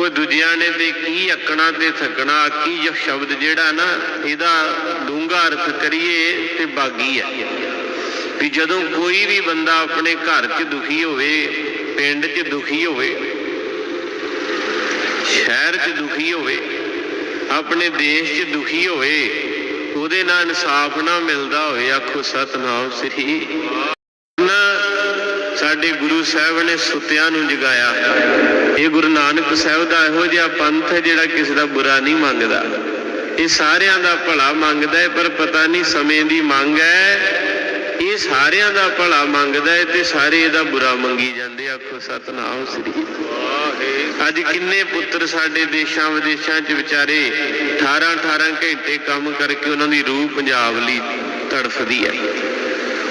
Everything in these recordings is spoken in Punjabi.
ਉਹ ਦੂਜਿਆਂ ਨੇ ਤੇ ਕੀ ਅੱਕਣਾ ਤੇ ਥੱਕਣਾ, ਕੀ ਜੋ ਸ਼ਬਦ ਜਿਹੜਾ ਨਾ, ਇਹਦਾ ਡੂੰਘਾ ਅਰਥ ਕਰੀਏ ਤੇ ਬਾਗੀ ਹੈ ਵੀ ਜਦੋਂ ਕੋਈ ਵੀ ਬੰਦਾ ਆਪਣੇ ਘਰ 'ਚ ਦੁਖੀ ਹੋਵੇ, ਪਿੰਡ 'ਚ ਦੁਖੀ ਹੋਵੇ, ਸ਼ਹਿਰ 'ਚ ਦੁਖੀ ਹੋਵੇ, ਆਪਣੇ ਦੇਸ਼ 'ਚ ਦੁਖੀ ਹੋਵੇ, ਉਹਦੇ ਨਾਲ ਇਨਸਾਫ ਨਾ ਮਿਲਦਾ ਹੋਵੇ, ਆਖੋ ਸਤਨਾਮ ਸ੍ਰੀ ਸਾਡੇ ਗੁਰੂ ਸਾਹਿਬ ਨੇ ਸੁੱਤਿਆਂ ਨੂੰ ਜਗਾਇਆ। ਇਹ ਗੁਰੂ ਨਾਨਕ ਸਾਹਿਬ ਦਾ ਇਹੋ ਜਿਹਾ ਪੰਥ ਹੈ ਜਿਹੜਾ ਕਿਸੇ ਦਾ ਬੁਰਾ ਨਹੀਂ ਮੰਗਦਾ। ਇਹ ਸਾਰਿਆਂ ਦਾ ਭਲਾ ਮੰਗਦਾ ਹੈ, ਪਰ ਪਤਾ ਨਹੀਂ ਸਮੇਂ ਦੀ ਮੰਗ ਹੈ। ਇਹ ਸਾਰਿਆਂ ਦਾ ਭਲਾ ਮੰਗਦਾ ਹੈ ਤੇ ਸਾਰੇ ਇਹਦਾ ਬੁਰਾ ਮੰਗੀ ਜਾਂਦੇ ਆਖੋ ਸਤਨਾਮ ਸ੍ਰੀ ਅੱਜ ਕਿੰਨੇ ਪੁੱਤਰ ਸਾਡੇ ਦੇਸ਼ਾਂ ਵਿਦੇਸ਼ਾਂ 'ਚ ਵਿਚਾਰੇ 18 18 ਘੰਟੇ ਕੰਮ ਕਰਕੇ ਉਹਨਾਂ ਦੀ ਰੂਹ ਪੰਜਾਬ ਲਈ ਤੜਫਦੀ ਹੈ।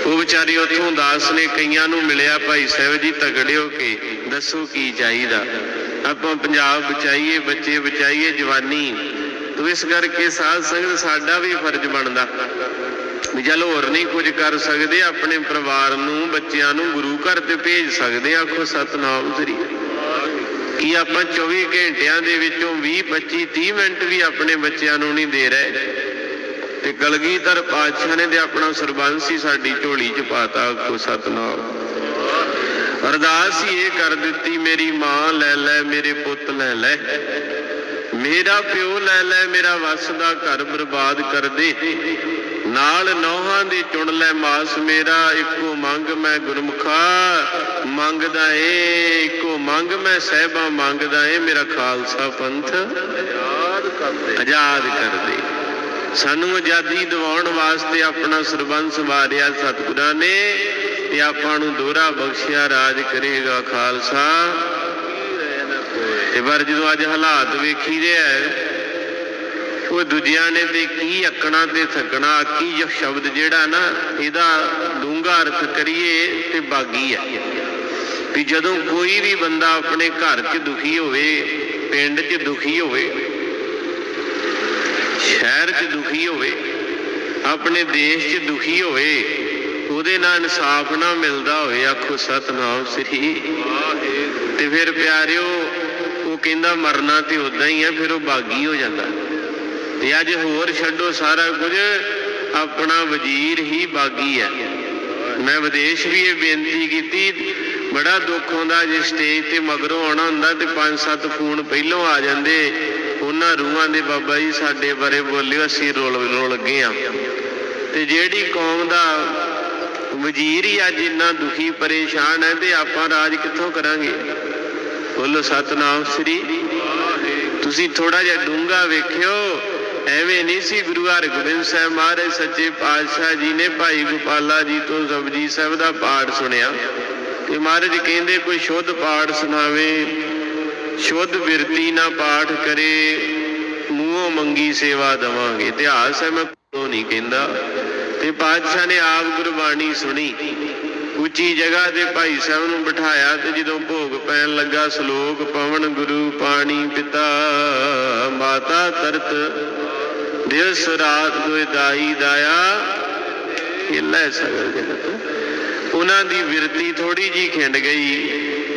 ਉਹ ਵਿਚਾਰੇ ਉੱਥੋਂ ਦਾਸ ਨੇ ਕਈਆਂ ਨੂੰ ਮਿਲਿਆ, ਭਾਈ ਸਾਹਿਬ ਜੀ ਤਗੜੇ ਹੋ ਕੇ, ਦੱਸੋ ਕੀ ਚਾਹੀਦਾ? ਆਪਾਂ ਪੰਜਾਬ ਬਚਾਈਏ, ਬੱਚੇ ਬਚਾਈਏ, ਜਵਾਨੀ। ਤੋ ਇਸ ਕਰਕੇ ਸਾਧ ਸੰਗਤ ਸਾਡਾ ਵੀ ਫਰਜ਼ ਬਣਦਾ। ਵੀ ਚਲ ਹੋਰ ਨਹੀਂ ਕੁਝ ਕਰ ਸਕਦੇ, ਆਪਣੇ ਪਰਿਵਾਰ ਨੂੰ, ਬੱਚਿਆਂ ਨੂੰ ਗੁਰੂ ਘਰ ਤੇ ਭੇਜ ਸਕਦੇ ਆ। ਆਖੋ ਸਤਨਾਮ ਸ੍ਰੀ। ਕੀ ਆਪਾਂ 24 ਘੰਟਿਆਂ ਦੇ ਵਿੱਚੋਂ 20 25 30 ਮਿੰਟ ਵੀ ਆਪਣੇ ਬੱਚਿਆਂ ਨੂੰ ਨਹੀਂ ਦੇ ਰਹੇ? ਤੇ ਕਲਗੀਧਰ ਪਾਤਸ਼ਾਹ ਨੇ ਤੇ ਆਪਣਾ ਸਰਬੰਸ ਹੀ ਸਾਡੀ ਝੋਲੀ 'ਚ ਪਾਤਾ ਆਖੋ ਸਤਨਾਮ। ਅਰਦਾਸ ਹੀ ਇਹ ਕਰ ਦਿੱਤੀ ਮੇਰੀ ਮਾਂ ਲੈ ਲੈ ਮੇਰੇ ਪੁੱਤ ਲੈ ਲੈ। ਮੇਰਾ ਪਿਓ ਲੈ ਲੈ ਮੇਰਾ ਵਸ ਦਾ ਘਰ ਬਰਬਾਦ ਕਰ ਦੇ। ਨਾਲ ਨੌਹਾਂ ਦੀ ਚੁਣ ਲੈ ਮਾਸ ਮੇਰਾ ਇੱਕੋ ਮੰਗ ਮੈਂ ਗੁਰਮੁਖਾ। ਮੰਗਦਾ ਏ ਇੱਕੋ ਮੰਗ ਮੈਂ ਸਹਿਬਾ ਮੰਗਦਾ ਏ ਮੇਰਾ ਖਾਲਸਾ ਪੰਥ। ਯਾਦ ਕਰਦੇ ਆਜ਼ਾਦ ਕਰ ਦੇ। ਸਾਨੂੰ ਆਜ਼ਾਦੀ ਦਿਵਾਉਣ ਵਾਸਤੇ ਆਪਣਾ ਸਰਬੰਸ ਵਾਰਿਆ ਸਤਿਗੁਰਾਂ ਨੇ ਤੇ ਆਪਾਂ ਨੂੰ ਦੋਹਰਾ ਬਖਸ਼ਿਆ, ਰਾਜ ਕਰੇਗਾ ਖਾਲਸਾ। ਤੇ ਪਰ ਜਦੋਂ ਅੱਜ ਹਾਲਾਤ ਵੇਖੀ ਰਿਹਾ ਉਹ ਦੂਜਿਆਂ ਨੇ ਤੇ ਕੀ ਅੱਕਣਾ ਤੇ ਥੱਕਣਾ, ਕੀ ਸ਼ਬਦ ਜਿਹੜਾ ਨਾ, ਇਹਦਾ ਡੂੰਘਾ ਅਰਥ ਕਰੀਏ ਤੇ ਬਾਗੀ ਹੈ ਵੀ ਜਦੋਂ ਕੋਈ ਵੀ ਬੰਦਾ ਆਪਣੇ ਘਰ 'ਚ ਦੁਖੀ ਹੋਵੇ, ਪਿੰਡ 'ਚ ਦੁਖੀ ਹੋਵੇ ਸ਼ਹਿਰ 'ਚ ਦੁਖੀ ਹੋਵੇ, ਆਪਣੇ ਦੇਸ਼ 'ਚ ਦੁਖੀ ਹੋਵੇ, ਉਹਦੇ ਨਾਲ ਇਨਸਾਫ ਨਾ ਮਿਲਦਾ ਹੋਵੇ, ਆਖੋ ਸਤਨਾਮ ਸ੍ਰੀ। ਤੇ ਫਿਰ ਪਿਆਰਿਓ, ਉਹ ਕਹਿੰਦਾ ਮਰਨਾ ਤੇ ਉਦਾਂ ਹੀ ਆ, ਫਿਰ ਉਹ ਬਾਗੀ ਹੋ ਜਾਂਦਾ। ਤੇ ਅੱਜ ਹੋਰ ਛੱਡੋ ਸਾਰਾ ਕੁਝ, ਆਪਣਾ ਵਜ਼ੀਰ ਹੀ ਬਾਗੀ ਹੈ ਮੈਂ ਵਿਦੇਸ਼ ਵੀ ਇਹ ਬੇਨਤੀ ਕੀਤੀ, ਬੜਾ ਦੁੱਖ ਹੁੰਦਾ ਜੇ ਸਟੇਜ ਤੇ ਮਗਰੋਂ ਆਉਣਾ ਹੁੰਦਾ ਤੇ ਪੰਜ ਸੱਤ ਫੋਨ ਪਹਿਲੋਂ ਆ ਜਾਂਦੇ। ਉਹਨਾਂ ਰੂਹਾਂ ਦੇ ਬਾਬਾ ਜੀ ਸਾਡੇ ਬਾਰੇ ਬੋਲਿਓ, ਅਸੀਂ ਰੋਲ ਰੋਲ ਲੱਗੇ ਆ ਤੇ ਜਿਹੜੀ ਕੌਮ ਦਾ ਵਜ਼ੀਰ ਹੀ ਅੱਜ ਇੰਨਾ ਦੁਖੀ, ਪਰੇਸ਼ਾਨ ਹੈ, ਤੇ ਆਪਾਂ ਰਾਜ ਕਿੱਥੋਂ ਕਰਾਂਗੇ? ਬੋਲੋ ਸਤਨਾਮ ਸ੍ਰੀ। ਤੁਸੀਂ ਥੋੜਾ ਜਿਹਾ ਡੂੰਗਾ ਵੇਖਿਓ, ਐਵੇਂ ਨਹੀਂ ਸੀ ਗੁਰੂ ਹਰਗੋਬਿੰਦ ਸਾਹਿਬ ਮਹਾਰਾਜ ਸੱਚੇ ਪਾਤਸ਼ਾਹ ਜੀ ਨੇ ਭਾਈ ਗੋਪਾਲਾ ਜੀ ਤੋਂ ਜਪਜੀ ਸਾਹਿਬ ਦਾ ਪਾਠ ਸੁਣਿਆ। ਤੇ ਮਹਾਰਾਜ ਕਹਿੰਦੇ, ਕੋਈ ਸ਼ੁੱਧ ਪਾਠ ਸੁਣਾਵੇ। ਸ਼ੁੱਧ ਬਿਰਤੀ ਨਾ ਪਾਠ ਕਰੇ, ਮੂੰਹੋਂ ਮੰਗੀ ਸੇਵਾ ਦਵਾਂਗੇ। ਇਤਿਹਾਸ ਹੈ, ਮੈਂ ਕੋਲੋਂ ਨਹੀਂ ਕਹਿੰਦਾ। ਤੇ ਪਾਤਸ਼ਾਹ ਨੇ ਆਪ ਗੁਰਬਾਣੀ ਸੁਣੀ। ਉੱਚੀ ਜਗ੍ਹਾ ਤੇ ਭਾਈ ਸਾਹਿਬ ਨੂੰ ਬਿਠਾਇਆ ਤੇ ਜਦੋਂ ਭੋਗ ਪੈਣ ਲੱਗਾ, ਸ਼ਲੋਕ ਪਵਨ ਗੁਰੂ ਪਾਣੀ ਪਿਤਾ, ਮਾਤਾ ਤਰਤ, ਦਿਵਸ ਰਾਤ ਦੁਇ ਦਾਈ ਦਾਇਆ। ਇਹ ਲੈ ਸਗਲ ਉਹਨਾਂ ਦੀ ਵਿਰਤੀ ਥੋੜੀ ਜੀ ਖਿੰਡ ਗਈ।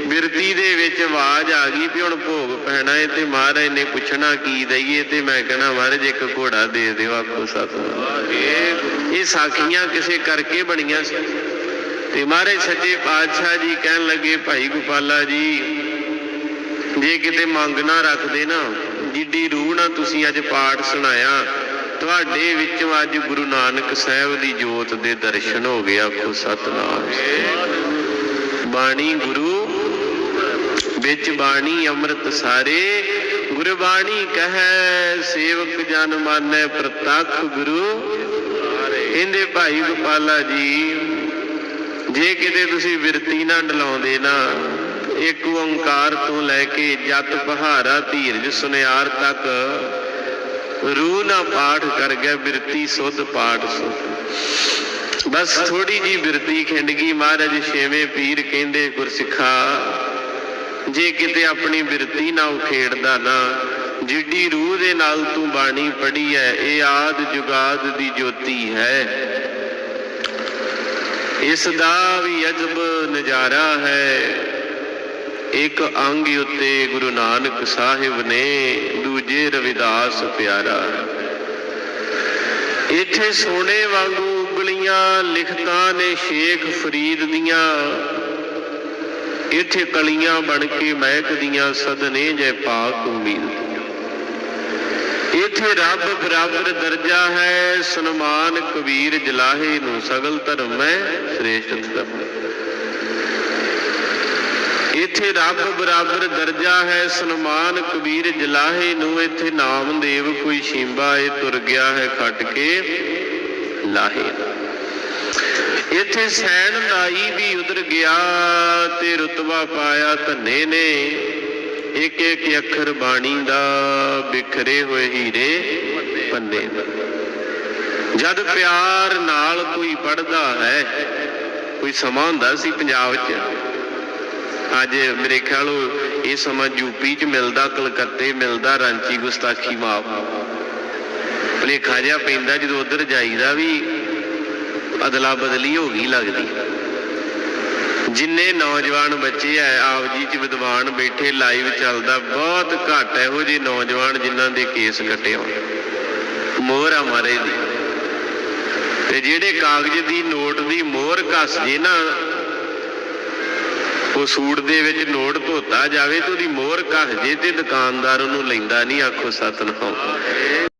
ਬਿਰਤੀ ਦੇ ਵਿੱਚ ਆਵਾਜ਼ ਆ ਗਈ ਵੀ ਹੁਣ ਭੋਗ ਪੈਣਾ ਏ ਤੇ ਮਹਾਰਾਜ ਨੇ ਪੁੱਛਣਾ ਕੀ ਦਈਏ ਤੇ ਮੈਂ ਕਹਣਾ, ਮਹਾਰਾਜ, ਇੱਕ ਘੋੜਾ ਦੇ ਦਿਓ ਆਪੋ ਸਤਿ ਇਹ ਸਾਖੀਆਂ ਕਿਸੇ ਕਰਕੇ ਬਣੀਆਂ ਸੀ। ਤੇ ਮਹਾਰਾਜ ਸੱਚੇ ਪਾਤਸ਼ਾਹ ਜੀ ਕਹਿਣ ਲੱਗੇ, ਭਾਈ ਗੋਪਾਲਾ ਜੀ, ਜੇ ਕਿਤੇ ਮੰਗ ਨਾ ਰੱਖਦੇ ਨਾ, ਜਿੱਡੀ ਰੂਹ ਨਾਲ ਤੁਸੀਂ ਅੱਜ ਪਾਠ ਸੁਣਾਇਆ, ਤੁਹਾਡੇ ਵਿੱਚੋਂ ਅੱਜ ਗੁਰੂ ਨਾਨਕ ਸਾਹਿਬ ਦੀ ਜੋਤ ਦੇ ਦਰਸ਼ਨ ਹੋ ਗਏ, ਆਖੋ ਸਤਨਾਮ। ਬਾਣੀ ਗੁਰੂ ਵਿੱਚ ਬਾਣੀ ਅੰਮ੍ਰਿਤ ਸਾਰੇ, ਗੁਰਬਾਣੀ ਕਹੈ, ਸੇਵਕ ਜਨ ਮਾਨੈ ਪ੍ਰਤੱਖ ਗੁਰੂ। ਇਹਦੇ ਭਾਈ ਗੋਪਾਲਾ ਜੀ, ਜੇ ਕਿਤੇ ਤੁਸੀਂ ਬਿਰਤੀ ਨਾ ਡਲਾਉਂਦੇ ਨਾ, ਇੱਕ ਓੰਕਾਰ ਤੋਂ ਲੈ ਕੇ ਜਤ ਪਹਾਰਾ ਧੀਰਜ ਸੁਨਿਆਰ ਤੱਕ, ਰੂਹ ਨਾ ਪਾਠ ਕਰ ਗਿਆ ਬਿਰਤੀ ਸੁਧ ਪਾਠ ਸੁਧ। ਬਸ ਥੋੜੀ ਜੀ ਬਿਰਤੀ ਖਿੰਡ ਗਈ ਮਹਾਰਾਜ, ਛੇਵੇਂ ਪੀਰ ਕਹਿੰਦੇ, ਗੁਰਸਿੱਖਾ ਜੇ ਕਿਤੇ ਆਪਣੀ ਬਿਰਤੀ ਨਾ ਖੇਡਦਾ ਨਾ, ਜਿੱਡੀ ਰੂਹ ਦੇ ਨਾਲ ਤੂੰ ਬਾਣੀ ਪੜ੍ਹੀ ਹੈ ਇਹ ਆਦ ਜੁਗਾਦ ਦੀ ਜੋਤੀ ਹੈ। ਇਸ ਦਾ ਵੀ ਅਜਬ ਨਜ਼ਾਰਾ ਹੈ। ਇੱਕ ਅੰਗ ਉੱਤੇ ਗੁਰੂ ਨਾਨਕ ਸਾਹਿਬ ਨੇ, ਦੂਜੇ ਰਵਿਦਾਸ ਪਿਆਰਾ। ਇੱਥੇ ਸੋਨੇ ਵਾਂਗੂ ਉਗਲੀਆਂ ਲਿਖਤਾਂ ਨੇ ਸ਼ੇਖ ਫਰੀਦ ਦੀਆਂ। ਇੱਥੇ ਕਲੀਆਂ ਬਣ ਕੇ ਮਹਿਕਦੀਆਂ ਸਦਨੇ ਜੈ ਪਾਕ ਉਮੀਦ। ਇੱਥੇ ਰੱਬ ਬਰਾਬਰ ਦਰਜਾ ਹੈ, ਸਨਮਾਨ ਕਬੀਰ ਜਲਾਹੇ ਨੂੰ ਸਗਲ ਧਰਮ ਹੈ, ਸ੍ਰੇਸ਼ਟ ਧਰਮ। ਇੱਥੇ ਰੱਬ ਬਰਾਬਰ ਦਰਜਾ ਹੈ, ਸਨਮਾਨ ਕਬੀਰ ਜਲਾਹੇ ਨੂੰ ਇੱਥੇ ਨਾਮਦੇਵ ਕੋਈ ਸ਼ਿੰਬਾ ਇਹ ਤੁਰ ਗਿਆ ਹੈ, ਖੱਟ ਕੇ ਲਾਹੇ। ਇੱਥੇ ਸੈਣ ਨਾਈ ਵੀ ਉਧਰ ਗਿਆ ਤੇ ਰਤਬਾ ਪਾਇਆ ਧੰਨੇ ਨੇ। ਇੱਕ ਇੱਕ ਅੱਖਰ ਬਾਣੀ ਦਾ ਬਿਖਰੇ ਹੋਏ ਹੀਰੇ ਪੰਨੇ ਦਾ। ਜਦ ਪਿਆਰ ਨਾਲ ਕੋਈ ਪੜਦਾ ਹੈ, ਕੋਈ ਸਮਾਂ ਹੁੰਦਾ ਸੀ ਪੰਜਾਬ 'ਚ ਅੱਜ ਮੇਰੇ ਖਿਆਲ ਇਹ ਸਮਾਂ ਯੂਪੀ 'ਚ ਮਿਲਦਾ, ਕਲਕੱਤੇ ਮਿਲਦਾ, ਰਾਂਚੀ, ਗੁਸਤਾਖੀ ਮਾਫ ਭਲੇਖਾ ਜਿਹਾ ਪੈਂਦਾ ਜਦੋਂ ਉਧਰ ਜਾਈਦਾ ਵੀ ਅਦਲਾ ਬਦਲੀ ਹੋ ਗਈ ਲੱਗਦੀ। ਜਿੰਨੇ ਨੌਜਵਾਨ ਬੱਚੇ ਐ ਆਪ ਜੀ ਚ ਵਿਦਵਾਨ ਬੈਠੇ ਲਾਈਵ ਚੱਲਦਾ, ਬਹੁਤ ਘੱਟ ਇਹੋ ਜਿਹੇ ਨੌਜਵਾਨ ਜਿਨ੍ਹਾਂ ਦੇ ਕੇਸ ਕੱਟੇ ਹੋਣ। ਮੋਹਰ ਆ ਮਾਰੇ ਦੀ। ਤੇ ਜਿਹੜੇ ਕਾਗਜ਼ ਦੀ ਨੋਟ ਦੀ ਮੋਹਰ ਘਸ ਜੇ ਨਾ, ਉਹ ਸੂਟ ਦੇ ਵਿੱਚ ਨੋਟ ਧੋਤਾ ਜਾਵੇ ਤੇ ਉਹਦੀ ਮੋਹਰ ਘਸ ਜੇ ਤੇ ਦੁਕਾਨਦਾਰ ਉਹਨੂੰ ਲੈਂਦਾ ਨਹੀਂ ਆਖੋ ਸਤਨਾਮ।